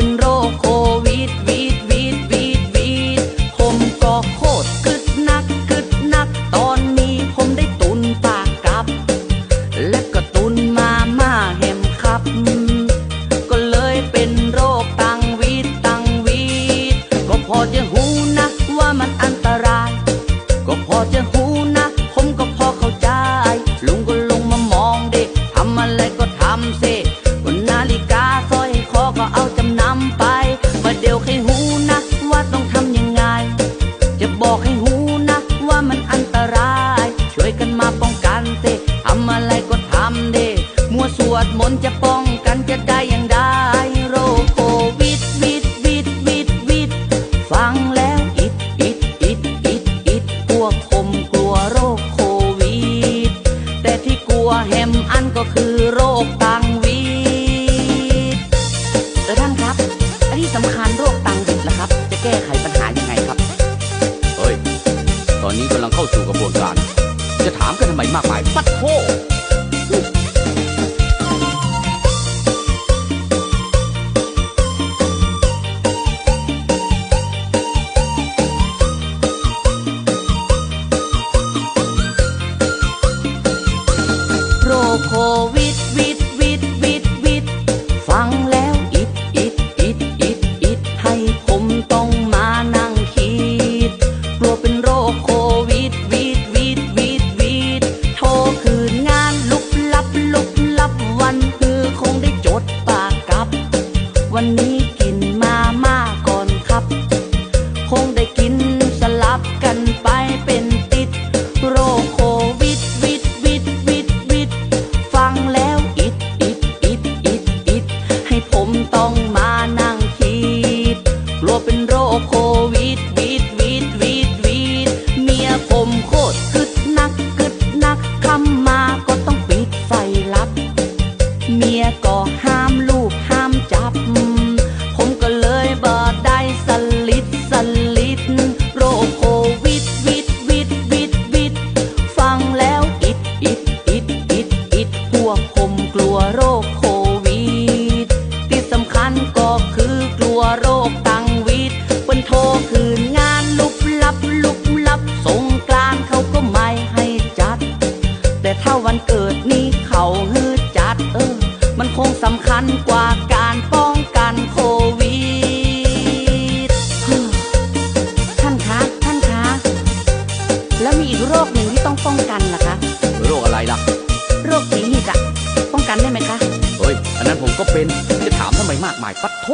เป็นโรคโควิดวีดวีดวีดวีดผมก็โคตรกึดนักกึดนัก ตอนนี้ผมได้ตุนปากกับ และก็ตุนมาม่าแฮมครับ ก็เลยเป็นโรคตังวีดตังวีดก็พอจะ ดมนต์จะป้องกันจะได้อย่างได้โรคโควิดวิดวิดวิดวิดฟังแล้วอิดอิดอิดอิดอิดพวกผมกลัวโรคโควิด แต่ที่กลัวแฮมอันก็คือโรคตังวีดเออท่านครับอันที่สำคัญโรคตังวีดล่ะครับ จะแก้ไขปัญหายังไงครับ เฮ้ย ตอนนี้กำลังเข้าสู่กระบวนการ จะถามกันทำไมมากมายปัดโท โควิดวิดวิดวิดวิดโทรคืนงานลุกลับลุกลับวันคือคงได้จดปากกับ วันนี้ ถ้าวันเกิดนี้เขาฮือจัดเออ มันคงสำคัญกว่าการป้องกันโควิดเฮ้อท่านคะท่านคะ แล้วมีอีกโรคหนึ่งที่ต้องป้องกันล่ะคะโรคอะไรล่ะ โรคผีหิกอะป้องกันได้ไหมคะ เฮ้ย อันนั้นผมก็เป็น จะถามทำไมมากมายปัดโท